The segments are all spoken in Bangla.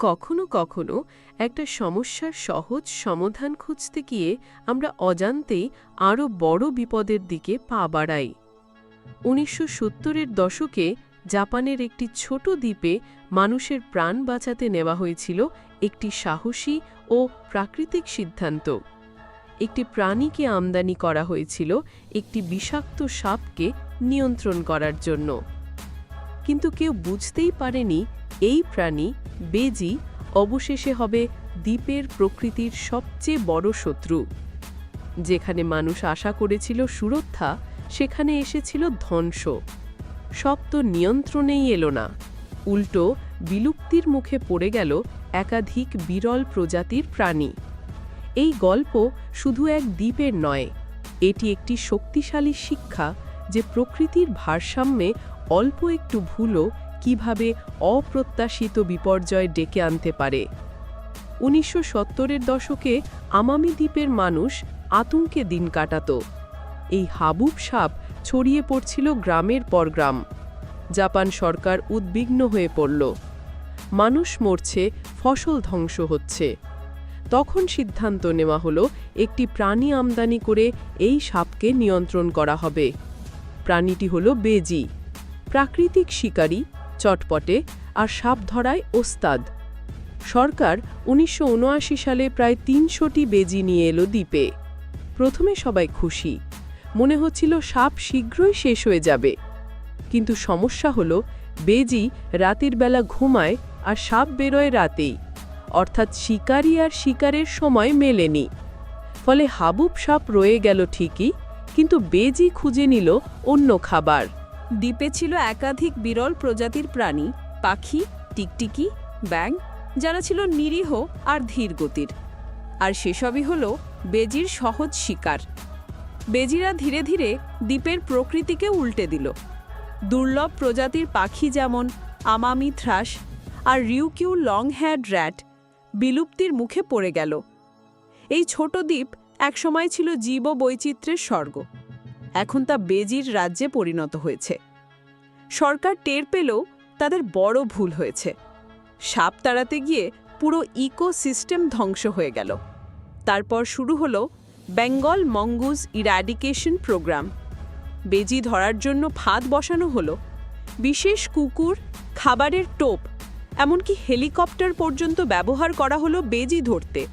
কখনো কখনো একটা সমস্যার সহজ সমাধান খুঁজতে গিয়ে আমরা অজান্তেই আরও বড় বিপদের দিকে পা বাড়াই। উনিশশো সত্তরের দশকে জাপানের একটি ছোট দ্বীপে মানুষের প্রাণ বাঁচাতে নেওয়া হয়েছিল একটি সাহসী ও প্রাকৃতিক সিদ্ধান্ত। একটি প্রাণীকে আমদানি করা হয়েছিল একটি বিষাক্ত সাপকে নিয়ন্ত্রণ করার জন্য। কিন্তু কেউ বুঝতেই পারেনি এই প্রাণী বেজি অবশেষে হবে দ্বীপের প্রকৃতির সবচেয়ে বড় শত্রু। যেখানে মানুষ আশা করেছিল সুরক্ষা, সেখানে এসেছিল ধ্বংস। সব তো নিয়ন্ত্রণেই এলো না। উল্টো বিলুপ্তির মুখে পড়ে গেল একাধিক বিরল প্রজাতির প্রাণী। এই গল্প শুধু এক দ্বীপের নয়, এটি একটি শক্তিশালী শিক্ষা যে প্রকৃতির ভারসাম্যে অল্প একটু ভুলও কীভাবে অপ্রত্যাশিত বিপর্যয় ডেকে আনতে পারে। উনিশশো সত্তরের দশকে আমামি দ্বীপের মানুষ আতঙ্কে দিন কাটাত। এই হাবুব সাপ ছড়িয়ে পড়ছিল গ্রামের পর গ্রাম। জাপান সরকার উদ্বিগ্ন হয়ে পড়ল। মানুষ মরছে, ফসল ধ্বংস হচ্ছে। তখন সিদ্ধান্ত নেওয়া হলো, একটি প্রাণী আমদানি করে এই সাপকে নিয়ন্ত্রণ করা হবে। প্রাণীটি হলো বেজি। প্রাকৃতিক শিকারী চটপটে আর সাপ ধরায় ওস্তাদ। সরকার উনিশশো উনআশি সালে প্রায় তিনশোটি বেজি নিয়ে এলো দ্বীপে। প্রথমে সবাই খুশি। মনে হচ্ছিল সাপ শীঘ্রই শেষ হয়ে যাবে। কিন্তু সমস্যা হলো, বেজি রাতের বেলা ঘুমায় আর সাপ বেরোয় রাতেই। অর্থাৎ শিকারী আর শিকারের সময় মেলেনি। ফলে হাবুব সাপ রয়ে গেল ঠিকই, কিন্তু বেজি খুঁজে নিল অন্য খাবার। দ্বীপে ছিল একাধিক বিরল প্রজাতির প্রাণী, পাখি, টিকটিকি ব্যাং যারা ছিল নিরীহ আর ধীর গতির। আর সেসবই হল বেজির সহজ শিকার। বেজিরা ধীরে ধীরে দ্বীপের প্রকৃতিকে উল্টে দিল। দুর্লভ প্রজাতির পাখি যেমন আমামি থ্রাস আর রিউকিউ লং হ্যাড র্যাট বিলুপ্তির মুখে পড়ে গেল। এই ছোট দ্বীপ একসময় ছিল জীব বৈচিত্র্যের স্বর্গ। এখন তা বেজির রাজ্যে পরিণত হয়েছে। সরকার টের পেলেও তাদের বড় ভুল হয়েছে। সাপ তাড়াতে গিয়ে পুরো ইকোসিস্টেম ধ্বংস হয়ে গেল। তারপর শুরু হলো বেঙ্গল মঙ্গুজ ইরাডিকেশন প্রোগ্রাম। বেজি ধরার জন্য ফাঁদ বসানো হলো। বিশেষ কুকুর, খাবারের টোপ, এমনকি হেলিকপ্টার পর্যন্ত ব্যবহার করা হলো বেজি ধরতে।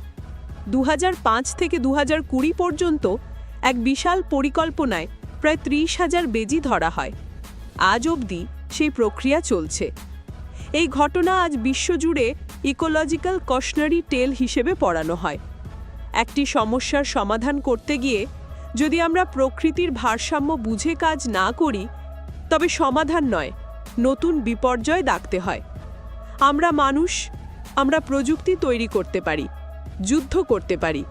দু হাজার পাঁচ থেকে দু হাজার কুড়ি পর্যন্ত এক বিশাল পরিকল্পনায় প্রায় ত্রিশ হাজার বেজি ধরা হয়। আজ অবধি সেই প্রক্রিয়া চলছে। এই ঘটনা আজ বিশ্বজুড়ে ইকোলজিক্যাল কশনারি টেল হিসেবে পড়ানো হয়। একটি সমস্যার সমাধান করতে গিয়ে যদি আমরা প্রকৃতির ভারসাম্য বুঝে কাজ না করি, তবে সমাধান নয়, নতুন বিপর্যয় ডাকতে হয়। আমরা মানুষ, আমরা প্রযুক্তি তৈরি করতে পারি, যুদ্ধ করতে পারি।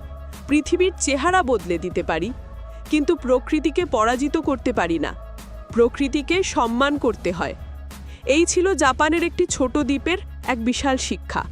পৃথিবীর চেহারা বদলে দিতে পারি, কিন্তু প্রকৃতিকে পরাজিত করতে পারি না। প্রকৃতিকে সম্মান করতে হয়। এই ছিল জাপানের একটি ছোট দ্বীপের এক বিশাল শিক্ষা।